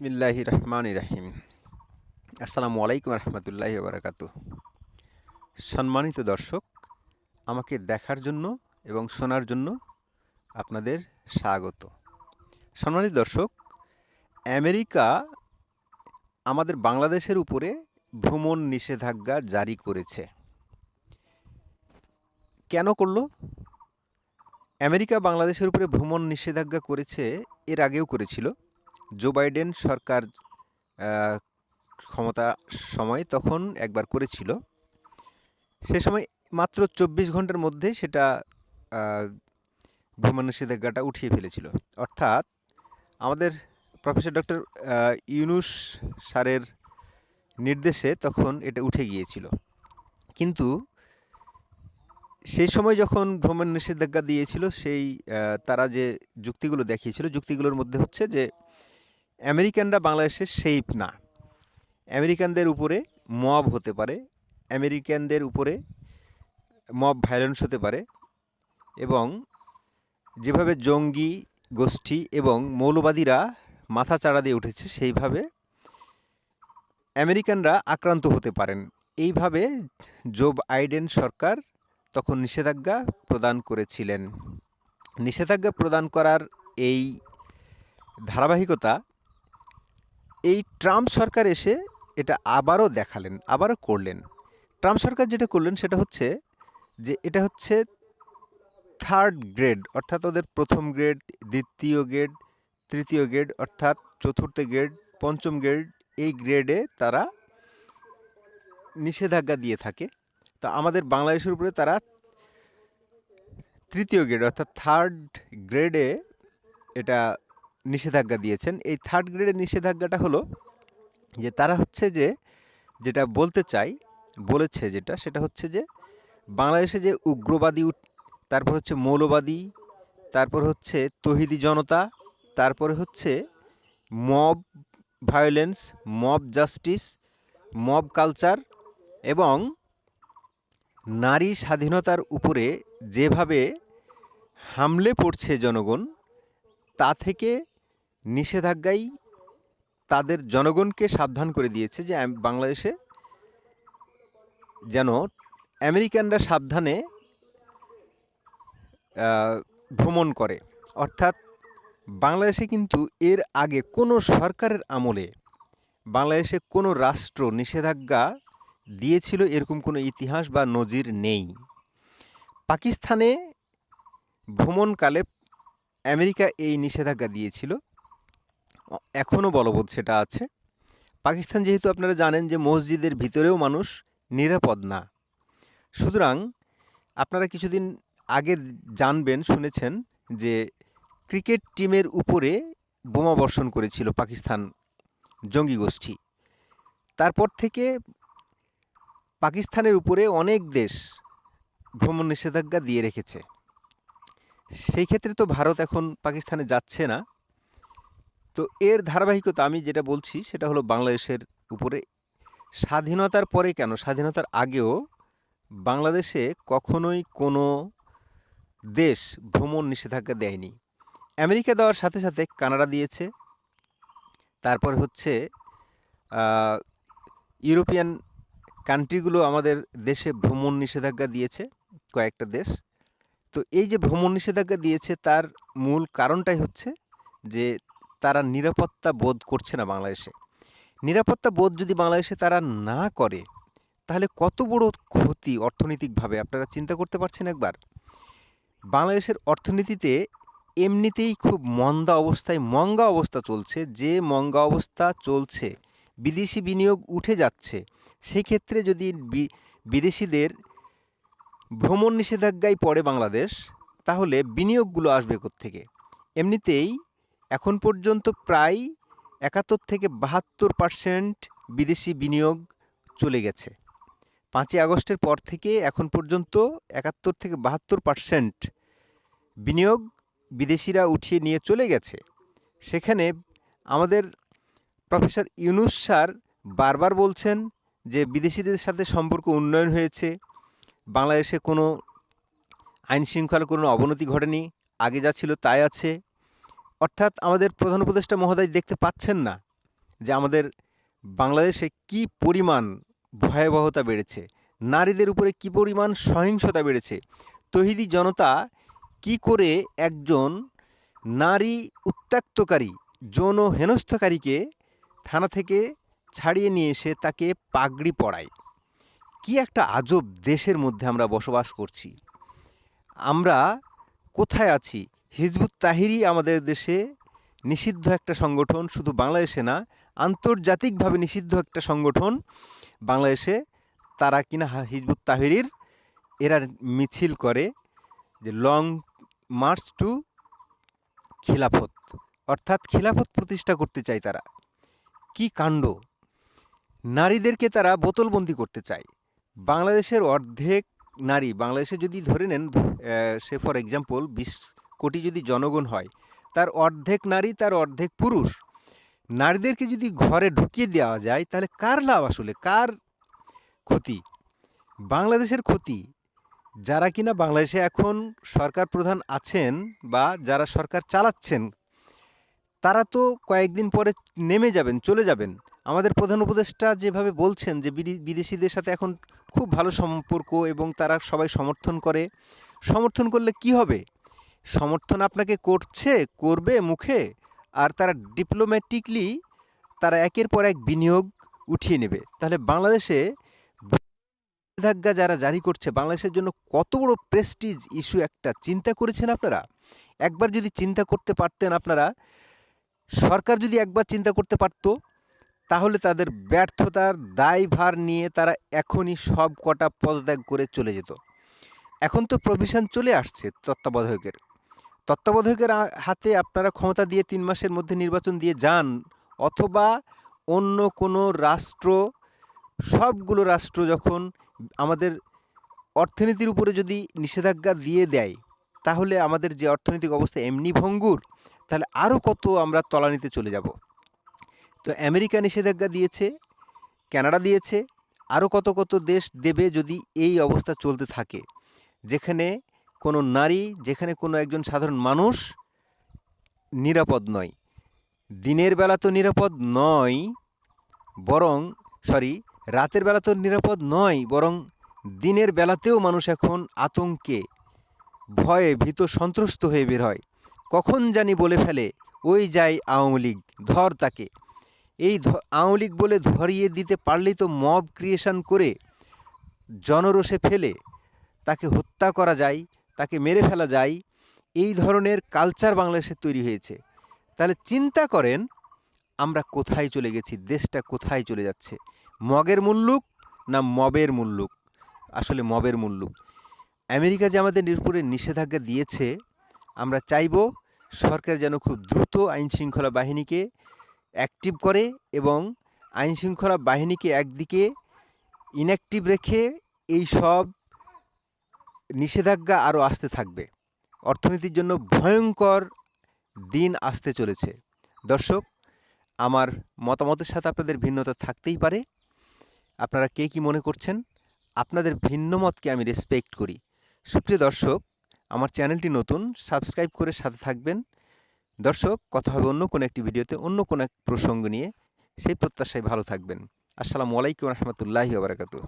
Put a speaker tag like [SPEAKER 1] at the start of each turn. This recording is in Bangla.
[SPEAKER 1] বিসমিল্লাহি রহমান রাহিম। আসসালামু আলাইকুম রহমতুল্লাহি বারাকাতু সম্মানিত দর্শক, আমাকে দেখার জন্য এবং শোনার জন্য আপনাদের স্বাগত। সম্মানিত দর্শক, আমেরিকা আমাদের বাংলাদেশের উপরে ভ্রমণ নিষেধাজ্ঞা জারি করেছে। কেন করল? আমেরিকা বাংলাদেশের উপরে ভ্রমণ নিষেধাজ্ঞা করেছে, এর আগেও করেছিল। জো বাইডেন সরকার ক্ষমতা সময় তখন একবার করেছিল। সে সময় মাত্র চব্বিশ ঘণ্টার মধ্যে সেটা ভ্রমণ নিষেধাজ্ঞাটা উঠিয়ে ফেলেছিল। অর্থাৎ আমাদের প্রফেসর ডক্টর ইউনুস স্যারের নির্দেশে তখন এটা উঠে গিয়েছিল। কিন্তু সেই সময় যখন ভ্রমণ নিষেধাজ্ঞা দিয়েছিল, সেই তারা যে যুক্তিগুলো দেখিয়েছিল, যুক্তিগুলোর মধ্যে হচ্ছে যে আমেরিকানরা বাংলাদেশে সেইফ না। আমেরিকানদের উপরে মব হতে পারে, আমেরিকানদের উপরে মব ভায়োলেন্স হতে পারে এবং যেভাবে জঙ্গি গোষ্ঠী এবং মৌলবাদীরা মাথা চাড়া দিয়ে উঠেছে, সেইভাবে আমেরিকানরা আক্রান্ত হতে পারেন। এইভাবে জো আইডেন সরকার তখন নিষেধাজ্ঞা প্রদান করেছিলেন। নিষেধাজ্ঞা প্রদান করার এই ধারাবাহিকতা এই ট্রাম্প সরকার এসে এটা আবারও দেখালেন, আবারও করলেন। ট্রাম্প সরকার যেটা করলেন সেটা হচ্ছে যে এটা হচ্ছে থার্ড গ্রেড অর্থাৎ ওদের প্রথম গ্রেড দ্বিতীয় গ্রেড তৃতীয় গ্রেড অর্থাৎ চতুর্থ গ্রেড পঞ্চম গ্রেড এই গ্রেডে তারা নিষেধাজ্ঞা দিয়ে থাকে। তা আমাদের বাংলাদেশের উপরে তারা তৃতীয় গ্রেড অর্থাৎ থার্ড গ্রেডে এটা নিষেধাজ্ঞা দিয়েছেন। এই থার্ড গ্রেডের নিষেধাজ্ঞাটা হলো যে তারা হচ্ছে যে যেটা বলতে চাই, বলেছে যেটা, সেটা হচ্ছে যে বাংলাদেশে যে উগ্রবাদী তারপর হচ্ছে মৌলবাদী, তারপর হচ্ছে তহিদি জনতা, তারপরে হচ্ছে mob violence mob justice mob culture এবং নারী স্বাধীনতার উপরে যেভাবে হামলে পড়ছে জনগণ, তা থেকে নিষেধাজ্ঞাই তাদের জনগণকে সাবধান করে দিয়েছে যে বাংলাদেশে যেন আমেরিকানরা সাবধানে ভ্রমণ করে। অর্থাৎ বাংলাদেশে কিন্তু এর আগে কোনো সরকারের আমলে বাংলাদেশে কোনো রাষ্ট্র নিষেধাজ্ঞা দিয়েছিল এরকম কোনো ইতিহাস বা নজির নেই। পাকিস্তানে ভ্রমণকালে আমেরিকা এই নিষেধাজ্ঞা দিয়েছিল। এখনও বলবৎ সেটা আছে। পাকিস্তান যেহেতু আপনারা জানেন যে মসজিদের ভিতরেও মানুষ নিরাপদ না। সুতরাং আপনারা কিছুদিন আগে জানবেন, শুনেছেন যে ক্রিকেট টিমের উপরে বোমা বর্ষণ করেছিল পাকিস্তান জঙ্গি গোষ্ঠী। তারপর থেকে পাকিস্তানের উপরে অনেক দেশ ভ্রমণ নিষেধাজ্ঞা দিয়ে রেখেছে। সেই ক্ষেত্রে তো ভারত এখন পাকিস্তানে যাচ্ছে না। তো এর ধারাবাহিকতা আমি যেটা বলছি সেটা হলো বাংলাদেশের উপরে। স্বাধীনতার পরে কেন? স্বাধীনতার আগেও বাংলাদেশে কখনোই কোনো দেশ ভ্রমণ নিষেধাজ্ঞা দেয়নি। আমেরিকা দেওয়ার সাথে সাথে কানাডা দিয়েছে। তারপর হচ্ছে ইউরোপিয়ান কান্ট্রিগুলো আমাদের দেশে ভ্রমণ নিষেধাজ্ঞা দিয়েছে, কয়েকটা দেশ। তো এই যে ভ্রমণ নিষেধাজ্ঞা দিয়েছে, তার মূল কারণটাই হচ্ছে যে তারা নিরাপত্তা বোধ করছে না বাংলাদেশে। নিরাপত্তা বোধ যদি বাংলাদেশে তারা না করে, তাহলে কত বড় ক্ষতি অর্থনৈতিকভাবে? আপনারা চিন্তা করতে পারছেন একবার। বাংলাদেশের অর্থনীতিতে এমনিতেই খুব মন্দা অবস্থায় মঙ্গা অবস্থা চলছে, যে মঙ্গা অবস্থা চলছে, বিদেশি বিনিয়োগ উঠে যাচ্ছে সেই ক্ষেত্রে যদি বিদেশিদের ভ্রমণ নিষেধাজ্ঞায় পড়ে বাংলাদেশ, তাহলে বিনিয়োগগুলো আসবে থেকে এমনিতেই এখন পর্যন্ত প্রায় একাত্তর থেকে বাহাত্তর পার্সেন্ট বিদেশি বিনিয়োগ চলে গেছে। পাঁচই আগস্টের পর থেকে এখন পর্যন্ত একাত্তর থেকে বাহাত্তর পার্সেন্ট বিনিয়োগ বিদেশিরা উঠিয়ে নিয়ে চলে গেছে। সেখানে আমাদের প্রফেসর ইউনুস স্যার বারবার বলছেন যে বিদেশিদের সাথে সম্পর্ক উন্নয়ন হয়েছে, বাংলাদেশে কোনো আইন শৃঙ্খলার কোনো অবনতি ঘটেনি, আগে যা ছিল তাই আছে অর্থাৎ আমাদের প্রধান উপদেষ্টা মহোদয় দেখতে পাচ্ছেন না যে আমাদের বাংলাদেশে কি পরিমাণ ভয়াবহতা বেড়েছে, নারীদের উপরে কি পরিমাণ সহিংসতা বেড়েছে, তহিদি জনতা কি করে একজন নারী উত্ত্যক্তকারী যৌন হেনস্থকারীকে থানা থেকে ছাড়িয়ে নিয়ে এসে তাকে পাগড়ি পড়ায় কি একটা আজব দেশের মধ্যে আমরা বসবাস করছি। আমরা কোথায় আছি? হিজবুত তাহিরি আমাদের দেশে নিষিদ্ধ একটা সংগঠন, শুধু বাংলাদেশে না, আন্তর্জাতিকভাবে নিষিদ্ধ একটা সংগঠন বাংলাদেশে। তারা কিনা হিজবুত তাহিরির, এরা মিছিল করে যে লং মার্চ টু খিলাফত, অর্থাৎ খিলাফত প্রতিষ্ঠা করতে চায় তারা। কি কাণ্ড? নারীদেরকে তারা বোতলবন্দি করতে চায়। বাংলাদেশের অর্ধেক নারী, বাংলাদেশে যদি ধরে নেন সে ফর এক্সাম্পল বিশ কোটি যদি জনগণ হয়, তার অর্ধেক নারী, তার অর্ধেক পুরুষ। নারীদেরকে যদি ঘরে ঢুকিয়ে দেওয়া যায়, তাহলে কার লাভ আসলে? কার ক্ষতি? বাংলাদেশের ক্ষতি? যারা কিনা বাংলাদেশে এখন সরকার প্রধান আছেন বা যারা সরকার চালাচ্ছেন, তারা তো কয়েকদিন পরে নেমে যাবেন, চলে যাবেন। আমাদের প্রধান উপদেষ্টা যেভাবে বলছেন যে বিদে- বিদেশিদের সাথে এখন খুব ভালো সম্পর্ক এবং তারা সবাই সমর্থন করে, সমর্থন করলে কি হবে? সমর্থন আপনাকে করছে, করবে মুখে, আর তারা ডিপ্লোম্যাটিকলি তারা একের পর এক বিনিয়োগ উঠিয়ে নেবে। তাহলে বাংলাদেশে নিষেধাজ্ঞা যারা জারি করছে, বাংলাদেশের জন্য কত বড় প্রেস্টিজ ইস্যু একটা চিন্তা করেছেন আপনারা? একবার যদি চিন্তা করতে পারতেন আপনারা, সরকার যদি একবার চিন্তা করতে পারত, তাহলে তাদের ব্যর্থতার দায়ভার নিয়ে তারা এখনই সব কটা পদত্যাগ করে চলে যেত। এখন তো প্রভিশন চলে আসছে তত্ত্বাবধায়কের। তত্ত্বাবধায়কের হাতে আপনারা ক্ষমতা দিয়ে তিন মাসের মধ্যে নির্বাচন দিয়ে যান, অথবা অন্য কোনো রাষ্ট্র, সবগুলো রাষ্ট্র যখন আমাদের অর্থনীতির উপরে যদি নিষেধাজ্ঞা দিয়ে দেয়, তাহলে আমাদের যে অর্থনৈতিক অবস্থা এমনি ভঙ্গুর, তাহলে আরও কত আমরা তলানিতে চলে যাব। তো আমেরিকা নিষেধাজ্ঞা দিয়েছে, কানাডা দিয়েছে আরও কত কত দেশ দেবে যদি এই অবস্থা চলতে থাকে, যেখানে কোনো নারী যেখানে কোনো একজন সাধারণ মানুষ নিরাপদ নয়। দিনের বেলা তো নিরাপদ নয়, বরং সরি রাতের বেলা তো নিরাপদ নয়, বরং দিনের বেলাতেও মানুষ এখন আতঙ্কে, ভয়ে ভীত সন্ত্রস্ত হয়ে বের হয়। কখন জানি বলে ফেলে, ওই যাই আওয়ামী লীগ, ধর তাকে। এই আওয়ামী লীগ বলে ধরিয়ে দিতে পারলেই তো মব ক্রিয়েশন করে জনরোষে ফেলে তাকে হত্যা করা যায় তাকে মেরে ফেলা যায়। এই ধরনের কালচার বাংলাদেশে তৈরি হয়েছে। তাহলে চিন্তা করেন, আমরা কোথায় চলে গেছি, দেশটা কোথায় চলে যাচ্ছে? মগের মুল্লুক না মবের মুল্লুক? আসলে মবের মুল্লুক। আমেরিকা যে আমাদের নিরপুরে নিষেধাজ্ঞা দিয়েছে, আমরা চাইব সরকার যেন খুব দ্রুত আইন শৃঙ্খলা বাহিনীকে অ্যাক্টিভ করে এবং আইন শৃঙ্খলা বাহিনীকে একদিকে ইনঅ্যাক্টিভ রেখে এই সব নিষেধাজ্ঞা আরও আসতে থাকবে। অর্থনীতির জন্য ভয়ঙ্কর দিন আসতে চলেছে। দর্শক, আমার মতামতের সাথে আপনাদের ভিন্নতা থাকতেই পারে। আপনারা কে কি মনে করছেন? আপনাদের ভিন্ন মতকে আমি রেসপেক্ট করি। সুপ্রিয় দর্শক, আমার চ্যানেলটি নতুন সাবস্ক্রাইব করে সাথে থাকবেন। দর্শক, কথা হবে অন্য কোনো একটি ভিডিওতে, অন্য কোনো এক প্রসঙ্গ নিয়ে। সেই প্রত্যাশায় ভালো থাকবেন। আসসালামু আলাইকুম রহমতুল্লাহি বারাকাতু